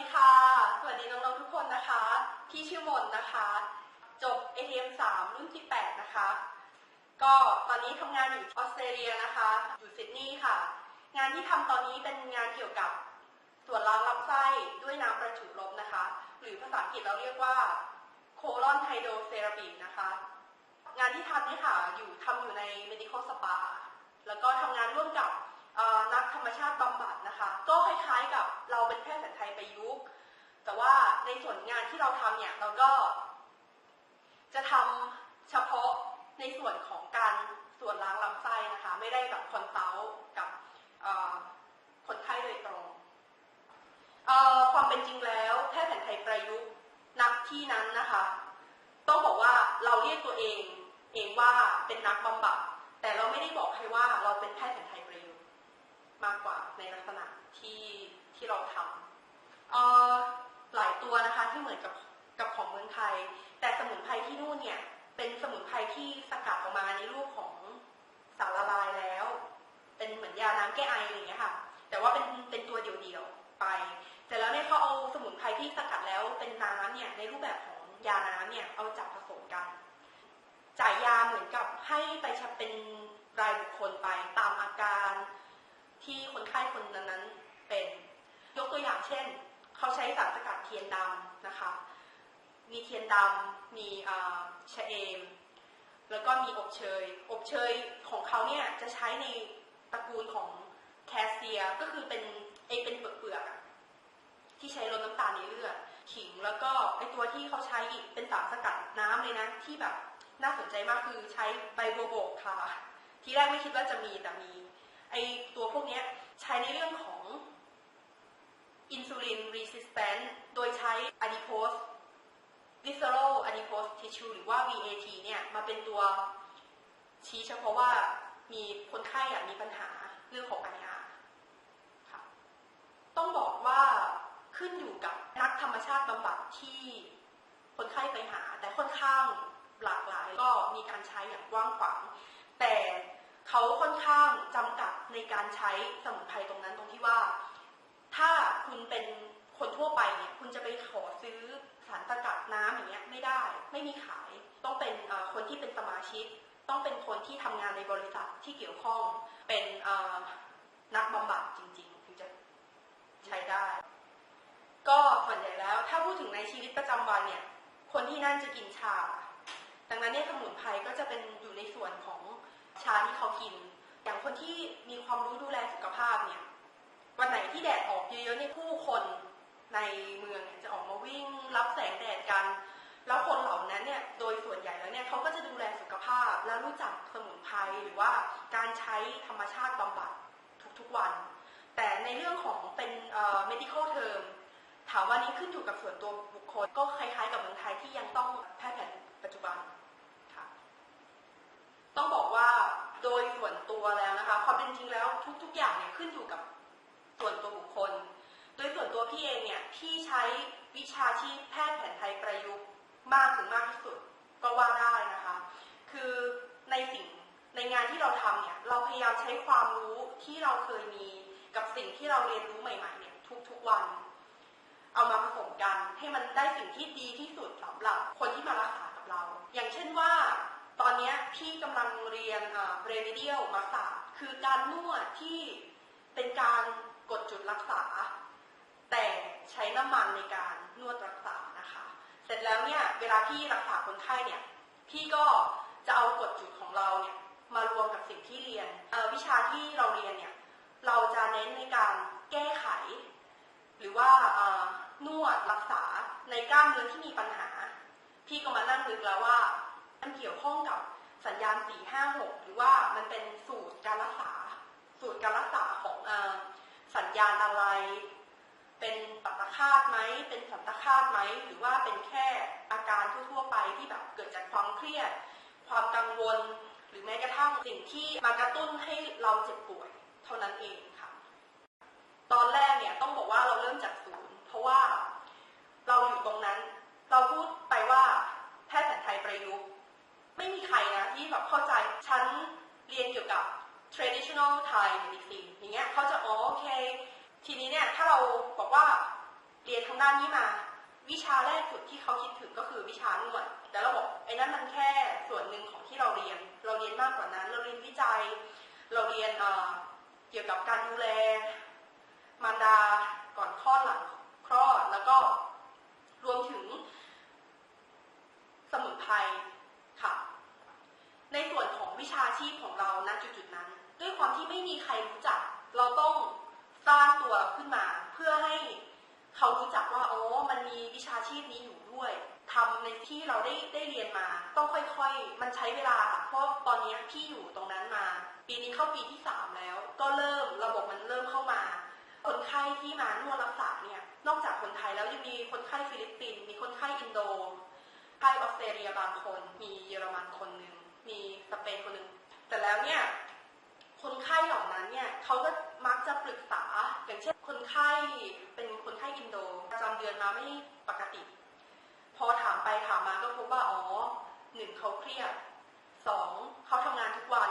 ดีค่ะ สวัสดีน้องๆทุกคนนะคะ พี่ชื่อมนนะคะ จบ ATM 3 รุ่นที่ 8 นะคะ ก็ตอนนี้ทำงานอยู่ออสเตรเลียนะคะ อยู่ซิดนีย์ค่ะ งานที่ทำตอนนี้เป็นงานเกี่ยวกับส่วนล้างลำไส้ด้วยน้ำประจุลบนะคะ หรือภาษาอังกฤษเราเรียกว่าโคลอนไฮโดรเซราปีนะคะ งานที่ทำนี่ค่ะ อยู่ทำอยู่ใน medical spa ในส่วนงานที่เราทำเนี่ยเราก็ จะทำเฉพาะในส่วนของการส่วนล้างลำไส้นะคะ ไม่ได้แบบคอนซัลท์กับคนไข้โดยตรงความเป็นจริงแล้วแพทย์แผนไทยประยุกต์นักที่นั้นนะคะ ต้องบอกว่าเราเรียกตัวเองเองว่าเป็นนักบำบัดแต่เราไม่ได้บอกใครว่าเราเป็นแพทย์แผนไทยประยุกต์มากกว่าในลักษณะที่ที่เราทำ หลายตัวนะคะที่เหมือนกับกับของเมืองไทย แต่สมุนไพรที่นู่นเนี่ยเป็นสมุนไพรที่สกัดออกมาในรูปของสารละลายแล้ว เป็นเหมือนยาน้ำแก้ไออะไรอย่างเงี้ยค่ะ แต่ว่าเป็นเป็นตัวเดียวๆไปเสร็จแล้วเนี่ยเขาเอาสมุนไพรที่สกัดแล้วเป็นน้ำเนี่ยในรูปแบบของยาน้ำเนี่ยเอาจับผสมกัน จ่ายยาเหมือนกับให้ไปชับเป็นรายบุคคลไปตามอาการที่คนไข้คนนั้นๆเป็น ยกตัวอย่างเช่น เขาใช้สารสกัดเทียนดำนะคะ มีเทียนดำมีอ่าชะเอม แล้วก็มีอบเชย อบเชยของเขาเนี่ยจะใช้ในตระกูลของแคสเซีย ก็คือเป็นไอเป็นเปลือกๆที่ใช้ลดน้ำตาลในเลือด ขิง แล้วก็ไอตัวที่เขาใช้อีกเป็นสารสกัดน้ำเลยนะที่แบบน่าสนใจมากคือใช้ใบโบวบกค่ะ ทีแรกไม่คิดว่าจะมีแต่มีไอตัวพวกนี้ใช้ในเรื่องของ อินซูลิน resistant โดยใช้ adipose visceral adipose tissue หรือว่า VAT เนี่ยมาเป็นตัวชี้เฉพาะว่ามีคนไข้อะมีปัญหาเรื่องของ IR ค่ะต้องบอกว่าขึ้นอยู่กับนักธรรมชาติบำบัดที่คนไข้ไปหา แต่ค่อนข้างหลากหลายก็มีการใช้อย่างกว้างขวาง แต่เขาค่อนข้างจำกัดในการใช้สมุนไพรตรงนั้นตรงที่ว่า ถ้าคุณเป็นคนทั่วไปเนี่ยคุณจะไปขอซื้อสารสกัดน้ำอย่างเงี้ยไม่ได้ ไม่มีขาย ต้องเป็นคนที่เป็นสมาชิก ต้องเป็นคนที่ทำงานในบริษัทที่เกี่ยวข้อง เป็นนักบำบัดจริงๆถึงจะใช้ได้ ก็ส่วนใหญ่แล้วถ้าพูดถึงในชีวิตประจำวันเนี่ยคนที่นั่นจะกินชา ดังนั้นเนี่ยสมุนไพรก็จะเป็นอยู่ในส่วนของชาที่เขากิน อย่างคนที่มีความรู้ดูแลสุขภาพเนี่ย วันไหนที่แดดออก เยอะๆนี่ผู้คนในเมืองจะออกมาวิ่งรับแสงแดดกัน แล้วคนเหล่านั้นเนี่ยโดยส่วนใหญ่แล้วเนี่ยเขาก็จะดูแลสุขภาพและรู้จักสมุนไพรหรือว่าการใช้ธรรมชาติบำบัดทุกๆวัน แต่ในเรื่องของเป็นเอ่อ medical term ถามว่านี้ขึ้นอยู่กับส่วนตัวบุคคลก็คล้ายๆกับเมืองไทยที่ยังต้องแพทย์แผนปัจจุบันค่ะต้องบอกว่าโดยส่วนตัวแล้วนะคะความเป็นจริงแล้วทุกๆอย่างเนี่ยขึ้นอยู่กับ ส่วนตัวบุคคล โดยส่วนตัวพี่เองเนี่ยพี่ใช้วิชาชีพแพทย์แผนไทยประยุกต์มากถึงมากที่สุดก็ว่าได้นะคะ คือในสิ่งในงานที่เราทำเนี่ยเราพยายามใช้ความรู้ที่เราเคยมีกับสิ่งที่เราเรียนรู้ใหม่ๆเนี่ยทุกๆวัน เอามาผสมกันให้มันได้สิ่งที่ดีที่สุดสำหรับคนที่มารักษากับเรา อย่างเช่นว่าตอนนี้พี่กำลังเรียนเรมิเดียลมาสาคือการนวดที่เป็นการ กดจุดรักษา แต่ใช้น้ำมันในการนวดรักษานะคะ เสร็จแล้วเนี่ยเวลาพี่รักษาคนไข้เนี่ยพี่ก็จะเอากดจุดของเราเนี่ยมารวมกับสิ่งที่เรียนวิชาที่เราเรียนเนี่ยเราจะเน้นในการแก้ไข หรือว่านวดรักษาในกล้ามเนื้อที่มีปัญหา พี่ก็มานั่งนึกแล้วว่ามันเกี่ยวข้องกับสัญญาณ 456 หรือว่ามันเป็นสูตรการรักษา สูตรการรักษาของ สัญญาณอะไร เป็นปัตตคาตไหม เป็นสันตคาตไหม หรือว่าเป็นแค่อาการทั่วๆไปที่แบบเกิดจากความเครียด ความกังวล หรือแม้กระทั่งสิ่งที่มากระตุ้นให้เราเจ็บป่วย เท่านั้นเองค่ะ ตอนแรกเนี่ยต้องบอกว่าเราเริ่มจากศูนย์ เพราะว่าเราอยู่ตรงนั้น เราพูดไปว่าแพทย์แผนไทยประยุกต์ ไม่มีใครนะที่แบบเข้าใจ ฉันเรียนเกี่ยวกับ traditional Thai medicine อย่างเงี้ยเขาจะอ๋อโอเค ทีนี้เนี่ยถ้าเราบอกว่าเรียนทางด้านนี้มา วิชาแรกสุดที่เขาคิดถึงก็คือวิชานวดแต่เราบอกไอ้นั่นมันแค่ส่วนหนึ่งของที่เราเรียน เราเรียนมากกว่านั้น เราเรียนวิจัย เราเรียนเอ่อเกี่ยวกับการดูแลมารดาก่อนคลอดหลังคลอดแล้วก็รวมถึงสมุนไพรค่ะ ในส่วนของวิชาชีพของเราณจุดๆนั้น ด้วยความที่ไม่มีใครรู้จัก เราต้องสร้างตัวขึ้นมา เพื่อให้เขารู้จักว่าอ๋อมันมีวิชาชีพนี้อยู่ด้วยทำในที่เราได้ได้เรียนมา ต้องค่อยๆ มันใช้เวลาค่ะ เพราะตอนนี้พี่อยู่ตรงนั้นมา ปีนี้เข้าปีที่สามแล้ว ก็เริ่มระบบมันเริ่มเข้ามา คนไข้ที่มานวดรักษาเนี่ย นอกจากคนไทยแล้วยังมีคนไข้ฟิลิปปินส์ มีคนไข้อินโดไทยออสเตรเลียบางคน มีเยอรมันคนหนึ่ง มีสเปนคนหนึ่ง แต่แล้วเนี่ย คนไข้เหล่านั้น เขาก็มักจะปรึกษา อย่างเช่นคนไข้เป็นคนไข้อินโดประจำเดือนมาไม่ปกติ พอถามไปถามมาก็พบว่าอ๋อหนึ่งเขาเครียดสองเขาทำงานทุกวัน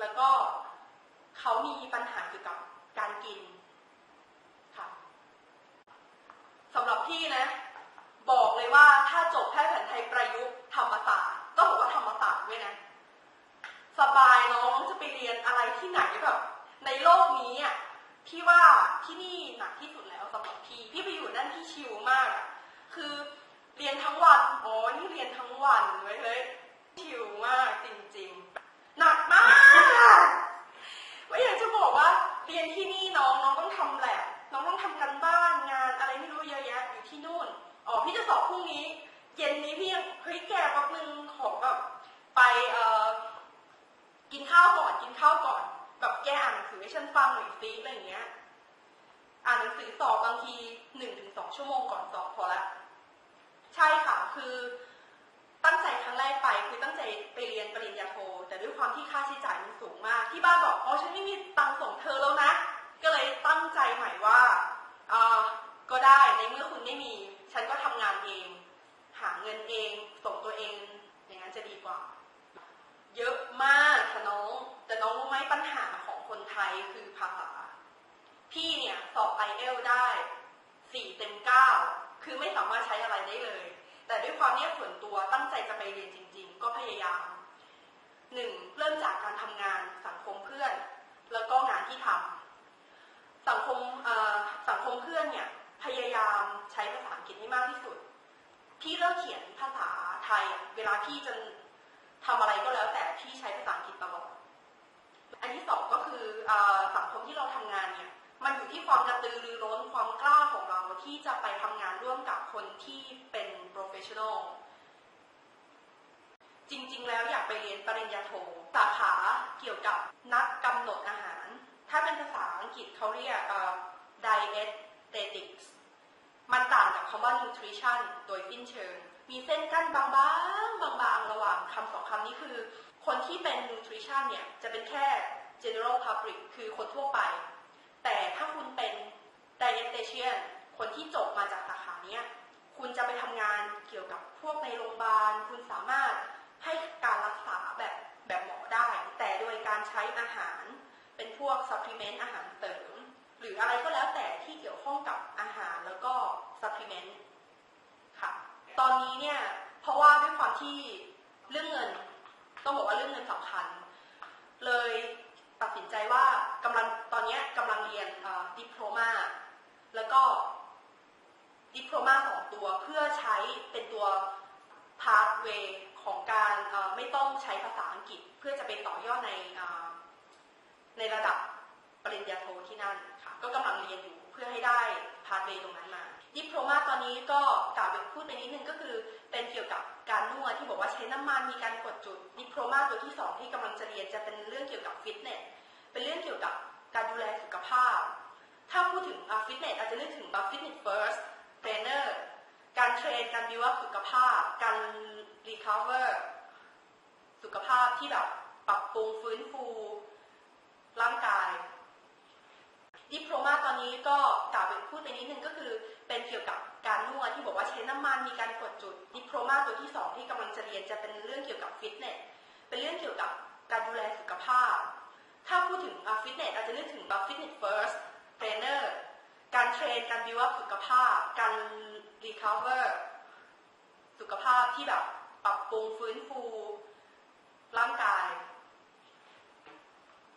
แล้วก็เขามีปัญหาเกี่ยวกับการกินค่ะสำหรับพี่นะ บอกเลยว่าถ้าจบแพทย์แผนไทยประยุกต์ธรรมศาสตร์ต้องบอกว่าธรรมศาสตร์ด้วยนะ สบายน้องจะไปเรียนอะไรที่ไหนแบบ ในโลกนี้อะพี่ว่าที่นี่หนักที่สุดแล้วสำหรับพี่พี่ไปอยู่นั่นพี่ชิลมากอะคือเรียนทั้งวันอ๋อนี่เรียนทั้งวันเว้ยเฮ้ยชิลมากจริงๆ หนักมากไม่อยากจะบอกว่าเรียนที่นี่น้องน้องต้องทำแหละน้องต้องทำกันบ้านงานอะไรไม่รู้เยอะแยะอยู่ที่นู่นอ๋อพี่จะสอบพรุ่งนี้ เย็นนี้พี่ยังเฮ้ยแกแป๊บนึงขอแบบไปเอ่อกินข้าวก่อนกินข้าวก่อน แบบแกอ่านหนังสือให้ฉันฟังหน่อยซิอะไรอย่างเงี้ย อ่านหนังสือสอบบางทีหนึ่งถึงสองชั่วโมงก่อนสอบพอละ ใช่ค่ะ คือตั้งใจครั้งแรกไปคือตั้งใจไปเรียนปริญญาโท แต่ด้วยความที่ค่าใช้จ่ายมันสูงมาก ที่บ้านบอกอ๋อฉันไม่มีตังค์ส่งเธอแล้วนะ ก็เลยตั้งใจใหม่ว่าอ่าก็ได้ในเมื่อคุณไม่มี ฉันก็ทำงานเอง หาเงินเองส่งตัวเอง อย่างนั้นจะดีกว่า เยอะมากค่ะน้อง แต่น้องรู้ไหมปัญหาของคนไทยคือภาษา พี่เนี่ยสอบไอเอลได้สี่เต็มเก้าคือไม่สามารถใช้อะไรได้เลย แต่ด้วยความเนี่ยส่วนตัวตั้งใจจะไปเรียนจริง ๆ ก็พยายามหนึ่งเริ่มจากการทำงานสังคมเพื่อน แล้วก็งานที่ทำสังคมสังคมเพื่อนเนี่ยพยายามใช้ภาษาอังกฤษให้มากที่สุด พี่เลิกเขียนภาษาไทย เวลาพี่จะทำอะไรก็แล้วแต่พี่ใช้ภาษาอังกฤษตลอด อันที่สองก็คืออสังคมที่เราทำงานเนี่ยมันอยู่ที่ความกระตือรือร้นความกล้าของเราที่จะไปทำงานร่วมกับคนที่เป็น professional จริงๆ แล้วอยากไปเรียนปริญญาโทสาขาเกี่ยวกับนักกำหนดอาหาร ถ้าเป็นภาษาอังกฤษเขาเรียก dietetics มันต่างกับคำว่า nutrition โดยสิ้นเชิง มีเส้นกั้นบางๆ บางๆ ระหว่างคำสองคำนี้คือ คนที่เป็น nutrition เนี่ยจะเป็นแค่ general public คือคนทั่วไป แต่ถ้าคุณเป็น dietitian คนที่จบมาจากสาขาเนี้ยคุณจะไปทำงานเกี่ยวกับพวกในโรงพยาบาล คุณสามารถให้การรักษาแบบแบบหมอได้ แต่โดยการใช้อาหารเป็นพวก supplement อาหารเสริมหรืออะไรก็แล้วแต่ที่เกี่ยวข้องกับอาหารแล้วก็ supplement ค่ะ ตอนนี้เนี่ย เพราะว่าด้วยความที่เรื่องเงิน ต้องบอกว่าเรื่องเงินสำคัญ เลยตัดสินใจว่ากำลังตอนเนี้ยกำลังเรียนดิโพลมาแล้วก็ดิโพลมาสองตัวเพื่อใช้เป็นตัว pathway ของการเอ่อไม่ต้องใช้ ภาษาอังกฤษเพื่อจะไปต่อยอดในในระดับปริญญาโทที่นั่นค่ะก็กำลังเรียนอยู่เพื่อให้ได้ pathway ตรงนั้นมาดิโพลมาตอนนี้ก็กล่าวไปพูดไปนิดนึงก็คือเป็นเกี่ยวกับการนวดที่บอกว่าใช้น้ำมันมีการกดจุดดิโพลมาตัวที่สองที่กำลังจะเรียนจะเป็นเรื่องเกี่ยวกับฟิตเนสเป็นเรื่องเกี่ยวกับการดูแลสุขภาพ ถ้าพูดถึงฟิตเนสอาจจะนึกถึงฟิตเนสเฟิร์สเทรนเนอร์การเทรนการบิวอัพสุขภาพ การรีคาเวอร์ สุขภาพที่แบบปรับปรุงฟื้นฟูร่างกายดิโพลมาตอนนี้ก็กล่าวเป็นพูดไปนิดนึงก็คือเป็นเกี่ยวกับการนวดที่บอกว่าใช้น้ำมันมีการกดจุดดิโพลมาตัวที่สองที่กำลังจะเรียนจะเป็นเรื่องเกี่ยวกับฟิตเนสเป็นเรื่องเกี่ยวกับการดูแลสุขภาพ ถ้าพูดถึงฟิตเนสอาจจะนึกถึงฟิตเนสเฟิร์สเทรนเนอร์การเทรนการบิวอัพสุขภาพ การรีคาเวอร์สุขภาพที่แบบปรับปรุงฟื้นฟู ร่างกาย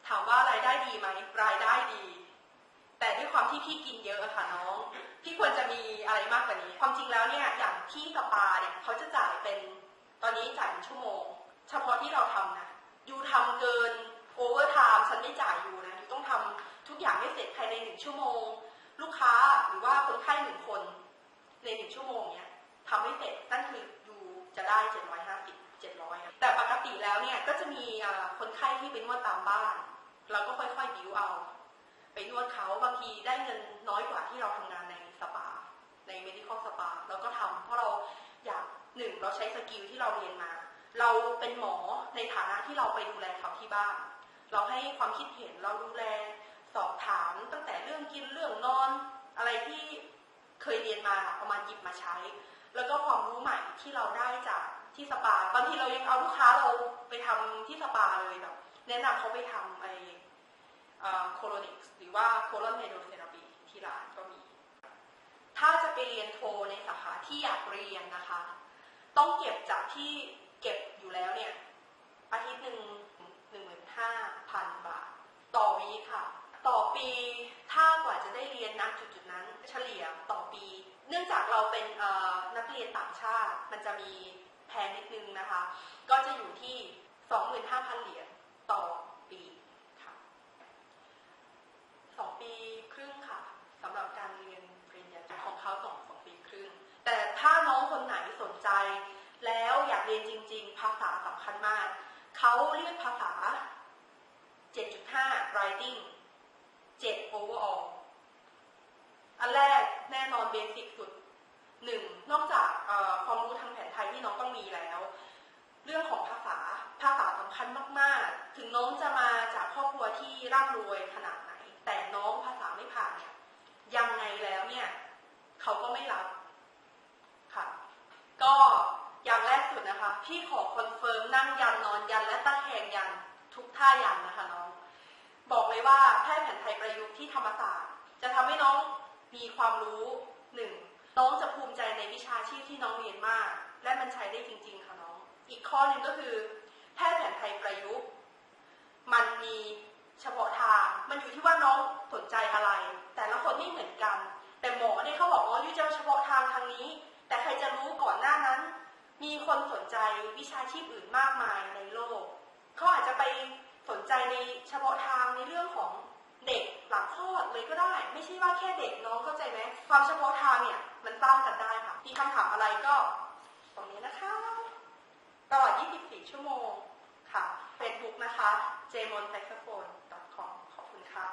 ถามว่ารายไดีไหมรายได้ดี แต่ด้วยความที่พี่กินเยอะอะค่ะน้องพี่ควรจะมีอะไรมากกว่านี้ ความจริงแล้วเนี่ยอย่างที่สปาเนี่ยเขาจะจ่ายเป็นตอนนี้จ่ายเป็นชั่วโมง เฉพาะที่เราทำนะยูทำเกินโอเวอร์ไทม์ฉันไม่จ่ายยูนะยูต้องทำทุกอย่างให้เสร็จภายในหนึ่งชั่วโมง ลูกค้าหรือว่าคนไข้หนึ่งคนในหนึ่งชั่วโมงเนี้ยทำให้เสร็จนั่นคือยูจะได้750 700แต่ปกติแล้วเนี่ยก็จะมีคนไข้ที่เป็นนวดตามบ้าน เราก็ค่อยๆบิวเอา ไปนวดเขาบางทีได้เงินน้อยกว่าที่เราทำงานในสปา ใน medical spa เราก็ทำเพราะเราอยากหนึ่งเราใช้สกิลที่เราเรียนมา เราเป็นหมอในฐานะที่เราไปดูแลเขาที่บ้าน เราให้ความคิดเห็นเราดูแลสอบถามตั้งแต่เรื่องกินเรื่องนอน อะไรที่เคยเรียนมาเอามาหยิบมาใช้ แล้วก็ความรู้ใหม่ที่เราได้จากที่สปาบางทีเรายังเอาลูกค้าเราไปทำที่สปาเลยแบบ แนะนำเขาไปทำไอโคโลนิกส์หรือว่าโคโลนไฮโดเทราปีที่ร้านก็มี ถ้าจะไปเรียนโทในสาขาที่อยากเรียนนะคะ ต้องเก็บจากที่เก็บอยู่แล้วเนี่ย อาทิตย์หนึ่งหนึ่งหมื่นห้าพันบาท ต่อวีคค่ะ ต่อปีถ้ากว่าจะได้เรียนณจุดจุดๆนั้น เฉลี่ยต่อปี เนื่องจากเราเป็นนักเรียนต่างชาติ มันจะมีแพงนิดนึงนะคะ ก็จะอยู่ที่ 25,000 เหรียญ ต่อปีค่ะสองปีครึ่งค่ะสำหรับการเรียนปริญญาตรีของเขาสองสองปีครึ่ง แต่ถ้าน้องคนไหนสนใจ แล้วอยากเรียนจริง ๆ ภาษาสำคัญมาก เขาเรียกภาษา 7.5 writing 7 overall อันแรกแน่นอนเบสิกสุดหนึ่งนอกจากความรู้ทางแผนไทยที่น้องต้องมีแล้ว เรื่องของภาษาภาษาสำคัญมากๆ ถึงน้องจะมาจากครอบครัวที่ร่ำรวยขนาดไหน แต่น้องภาษาไม่ผ่านเนี่ยยังไงแล้วเนี่ยเขาก็ไม่รับค่ะ ก็อย่างแรกสุดนะคะ พี่ขอคอนเฟิร์มนั่งยันนอนยันและตะแคงยันทุกท่ายันนะคะน้อง บอกเลยว่าแพทย์แผนไทยประยุกต์ที่ธรรมศาสตร์ จะทำให้น้องมีความรู้หนึ่งน้องจะภูมิใจในวิชาชีพที่น้องเรียนมาก และมันใช้ได้จริง ๆ ค่ะน้อง อีกข้อหนึ่งก็คือ แพทย์แผนไทยประยุกต์ มันมีเฉพาะทาง มันอยู่ที่ว่าน้องสนใจอะไร แต่ละคน ไม่เหมือนกัน แต่หมอเนี่ยเขาบอกว่าอยู่จะเฉพาะทางทางนี้ แต่ใครจะรู้ก่อนหน้านั้น มีคนสนใจวิชาชีพอื่นมากมายในโลกเขาอาจจะไปสนใจในเฉพาะทางในเรื่องของเด็กหลังคลอดเลยก็ได้ ไม่ใช่ว่าแค่เด็กน้องเข้าใจไหมความเฉพาะทางเนี่ยมันสร้างกันได้ค่ะมีคำถามอะไรก็ตรงนี้นะคะตลอด 24 ชั่วโมงค่ะ Facebook นะคะ j m o n s a x o p h o n e com ขอบคุณค่ะ